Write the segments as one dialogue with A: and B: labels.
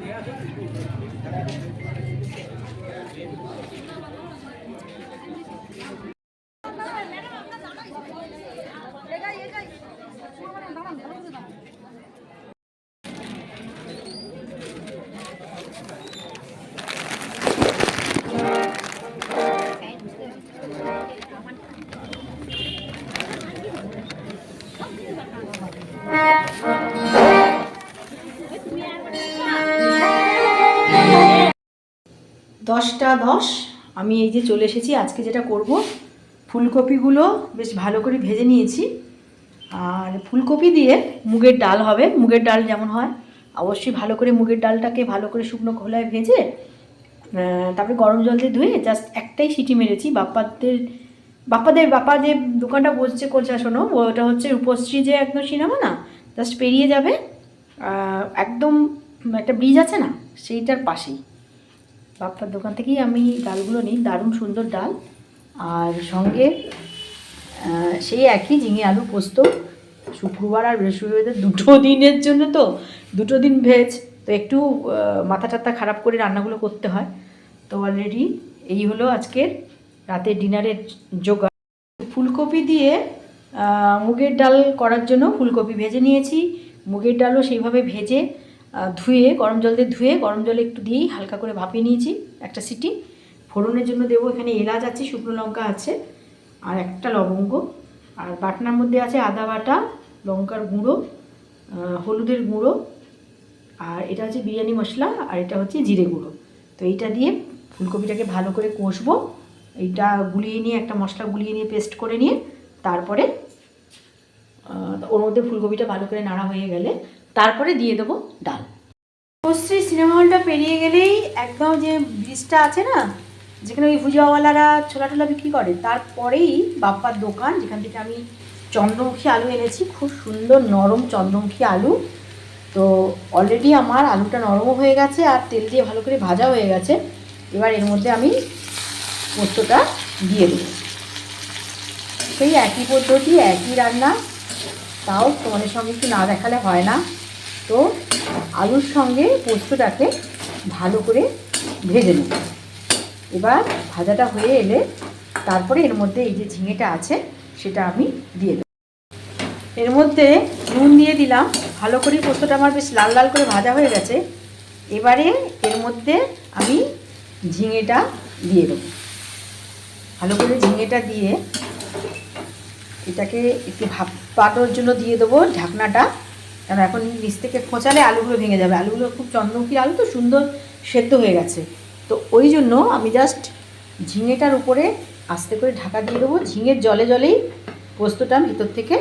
A: নিয়ে আসুন দশটা দশ, আমি এই যে চলে এসেছি, আজকে যেটা করব, ফুলকপিগুলো বেশ ভালো করে ভেজে নিয়েছি। আর ফুলকপি দিয়ে মুগের ডাল হবে, মুগের ডাল যেমন হয়, অবশ্যই ভালো করে মুগের ডালটাকে ভালো করে শুকনো খোলায় ভেজে তারপরে গরম জল দিয়ে ধুয়ে জাস্ট একটাই সিটি মেরেছি। বাপ্পাদের বাপ্পাদের, বাপ্পা যে দোকানটা বসছে করছে শোনো, ওটা হচ্ছে রূপশ্রী যে একদম সিনেমা না জাস্ট পেরিয়ে যাবে একদম একটা ব্রিজ আছে না, সেইটার পাশেই। বাপ্পার দোকান থেকেই আমি ডালগুলো নিই, দারুণ সুন্দর ডাল। আর সঙ্গে সেই একই ঝিঙে আলু পোস্ত, শুক্রবার আর বৃহস্পতিবার দুটো দিনের জন্য তো, দুটো দিন ভেজ। তো একটু মাথা টাথা খারাপ করে রান্নাগুলো করতে হয়। তো অলরেডি এই হলো আজকের রাতের ডিনারের জোগাড়। ফুলকপি দিয়ে মুগের ডাল করার জন্য ফুলকপি ভেজে নিয়েছি। মুগের ডালও সেইভাবে ভেজে ধুয়ে, গরম জল দিয়ে ধুয়ে, গরম জলে একটু দিয়েই হালকা করে ভাপিয়ে নিয়েছি একটা সিটি। ফোড়নের জন্য দেবো এখানে এলাচ আছে, শুকনো লঙ্কা আছে, আর একটা লবঙ্গ। আর বাটনার মধ্যে আছে আদা বাটা, লঙ্কার গুঁড়ো হলুদের গুঁড়ো, আর এটা হচ্ছে বিরিয়ানি মশলা, আর এটা হচ্ছে জিরে গুঁড়ো। তো এইটা দিয়ে ফুলকপিটাকে ভালো করে কষবো। এইটা গুলিয়ে নিয়ে, একটা মশলা গুলিয়ে নিয়ে পেস্ট করে নিয়ে, তারপরে ওর মধ্যে ফুলকপিটা ভালো করে নাড়া হয়ে গেলে তারপরে দিয়ে দেবো ডাল। শ্রী সিনেমা হলটা পেরিয়ে গেলেই একদম যে ব্রিজটা আছে না, যেখানে ওই ভুজাওয়ালারা ছোলা টোলা বিক্রি করে, তারপরেই বাপ্পার দোকান, যেখান থেকে আমি চন্দ্রমুখী আলু এনেছি, খুব সুন্দর নরম চন্দ্রমুখী আলু। তো অলরেডি আমার আলুটা নরমও হয়ে গেছে আর তেল দিয়ে ভালো করে ভাজা হয়ে গেছে। এবার এর মধ্যে আমি পোস্তটা দিয়ে দেবো। সেই একই পদ্ধতি, একই রান্না তাও তোমাদের সঙ্গে একটু না দেখালে হয় না। তো আলুর সঙ্গে পোস্তটাকে ভালো করে ভেজে নেব। এবার ভাজাটা হয়ে এলে তারপরে এর মধ্যে এই যে ঝিঙেটা আছে, সেটা আমি দিয়ে দেবো। এর মধ্যে নুন দিয়ে দিলাম। ভালো করে পোস্তটা আমার বেশ লাল লাল করে ভাজা হয়ে গেছে। এবারে এর মধ্যে আমি ঝিঙেটা দিয়ে দেবো। ভালো করে ঝিঙেটা দিয়ে এটাকে একটু ভাপ পাটোর জন্য দিয়ে দেবো ঢাকনাটা। কারণ এখন নিচ থেকে খোঁচালে আলুগুলো ভেঙে যাবে। আলুগুলো খুব চন্দ্রমুখী আলু তো সুন্দর সেদ্ধ হয়ে গেছে। তো ওই জন্য আমি জাস্ট ঝিঙেটার উপরে আস্তে করে ঢাকা দিয়ে দেবো। ঝিঙের জলে জলেই পোস্তটা ভিতর থেকে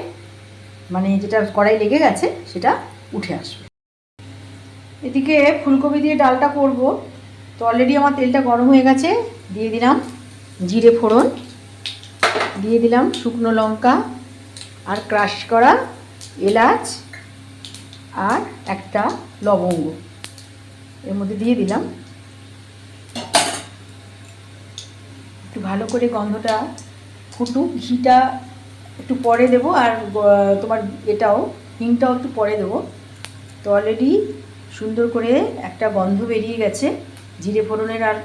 A: মানে যেটা কড়াই লেগে গেছে সেটা উঠে আসবে। এদিকে ফুলকপি দিয়ে ডালটা করব। তো অলরেডি আমার তেলটা গরম হয়ে গেছে। দিয়ে দিলাম জিরে ফোড়ন। দিয়ে দিলাম শুকনো লঙ্কা আর ক্রাশ করা এলাচ আর একটা লবঙ্গ। এর মধ্যে দিয়ে দিলাম। একটু ভালো করে গন্ধটা ফুটুক, ঘিটা একটু পরে দেবো আর তোমার এটাও, হিংটাও একটু পরে দেবো। তো অলরেডি সুন্দর করে একটা গন্ধ বেরিয়ে গেছে, জিরে ফোড়নের আর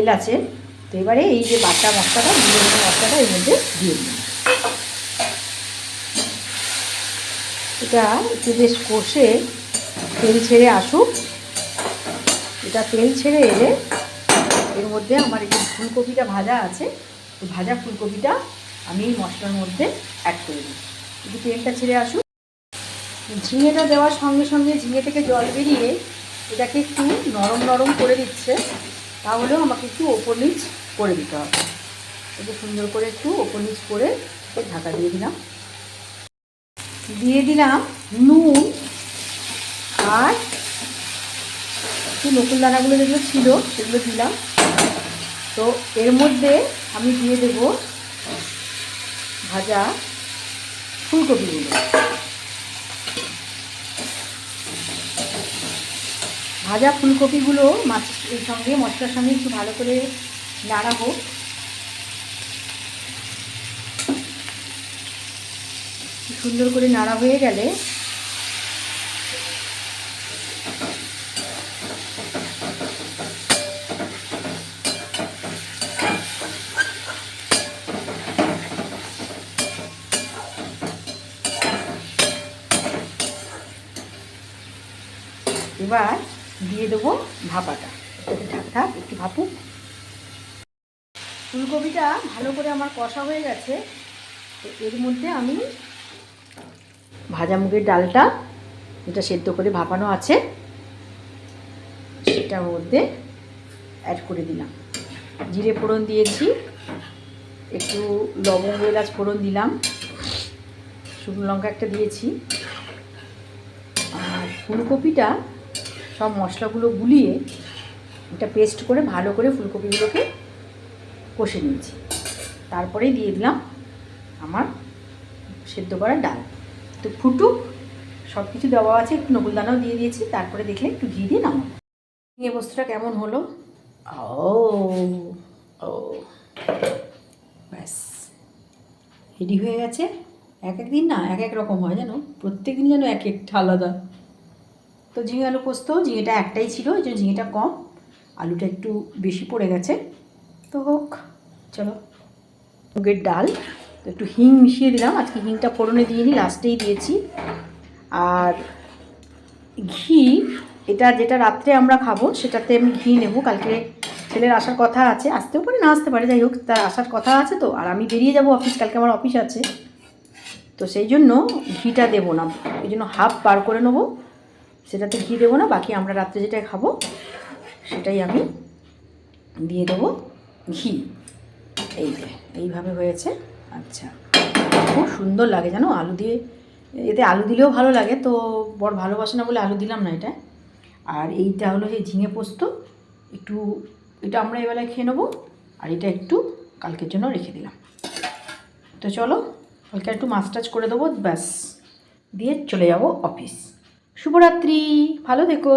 A: এলাচের। তো এবারে এই যে বাটা মশলাটা ফোড়ন মশলাটা এর মধ্যে দিয়ে দিলাম। এটা একটু বেশ কষে তেল ছেড়ে আসুক। এটা তেল ছেড়ে এলে এর মধ্যে আমার যে ফুলকপিটা ভাজা আছে ভাজা ফুলকপিটা আমি এই মশলার মধ্যে অ্যাড করে দিই একটু তেলটা ছেড়ে আসুক। ঝিঙেটা দেওয়ার সঙ্গে সঙ্গে ঝিঙে থেকে জল বেরিয়ে এটাকে একটু নরম নরম করে দিচ্ছে। তাহলেও আমাকে একটু ওপর নিচ করে দিতে হবে। একটু সুন্দর করে একটু ওপর নিচ করে ঢাকা দিয়ে দিলাম। দিয়ে দিলাম নুন আর একটু নকুল দানাগুলো যেগুলো ছিল সেগুলো দিলাম। তো এর মধ্যে আমি দিয়ে দেব ভাজা ফুলকপিগুলো ভাজা ফুলকপিগুলো মাছের সঙ্গে মশলার সঙ্গে একটু ভালো করে নাড়াবো। সুন্দর করে নাড়া হয়ে গেলে এবার দিয়ে দেবো ভাপাটা। একটু ঢাক ঢাক, একটু ভাপুক। ফুলকপিটা ভালো করে আমার কষা হয়ে গেছে। তো এর মধ্যে আমি ভাজা মুগের ডালটা, যেটা সেদ্ধ করে ভাপানো আছে, সেটার মধ্যে অ্যাড করে দিলাম। জিরে ফোড়ন দিয়েছি, একটু লবঙ্গ, এলাচ ফোড়ন দিলাম, শুকনো লঙ্কা একটা দিয়েছি। আর ফুলকপিটা সব মশলাগুলো গুলিয়ে এটা পেস্ট করে ভালো করে ফুলকপিগুলোকে কষে নিয়েছি। তারপরেই দিয়ে দিলাম আমার সেদ্ধ করা ডাল। তো ফুটুক সব কিছু দেওয়া আছে, একটু নকুলদানাও দিয়ে দিয়েছি, তারপরে দেখলে একটু ঘি দিয়ে নামাবো। এই বস্তুটা কেমন হলো? ও ও, ব্যাস। রেডি হয়ে গেছে? এক এক দিন না, এক এক রকম হয় জানো? প্রত্যেক দিন যেন এক একটা আলাদা। তো ঝিঙে আলু পোস্ত, ঝিঙেটা একটাই ছিল, এই জন্য ঝিঙেটা কম। আলুটা একটু বেশি পড়ে গেছে। তো হোক, চলো। মুগের ডাল, তো একটু হিং মিশিয়ে দিলাম। আজকে হিংটা ফোড়নে দিয়ে নি লাস্টেই দিয়েছি। আর ঘি, এটা যেটা রাত্রে আমরা খাব, সেটাতে আমি ঘি নেব। কালকে ছেলের আসার কথা আছে। আসতেও পারে, না আসতে পারে, যাই হোক, তার আসার কথা আছে তো। আর আমি বেরিয়ে যাব অফিস কালকে আমার অফিস আছে। তো সেই জন্য ঘিটা দেবো না। ওই জন্য হাফ বার করে নেব। সেটাতে ঘি দেবো না, বাকি আমরা রাত্রে যেটা খাব, সেটাই আমি দিয়ে দেবো ঘি। এই যে, এইভাবে হয়েছে। আচ্ছা খুব সুন্দর লাগে জানো, আলু দিয়ে। এতে আলু দিলেও ভালো লাগে, তো বড় ভালোবাসে না বলে আলু দিলাম না এটা। আর এইটা হলো যে ঝিঙে পোস্ত, একটু এটা আমরা এবেলায় খেয়ে নেব, আর এটা একটু কালকের জন্য রেখে দিলাম। তো চলো, কালকে একটু মাছ টাচ করে দেবো, ব্যাস। দিয়ে চলে যাব অফিস। শুভরাত্রি ভালো থেকো।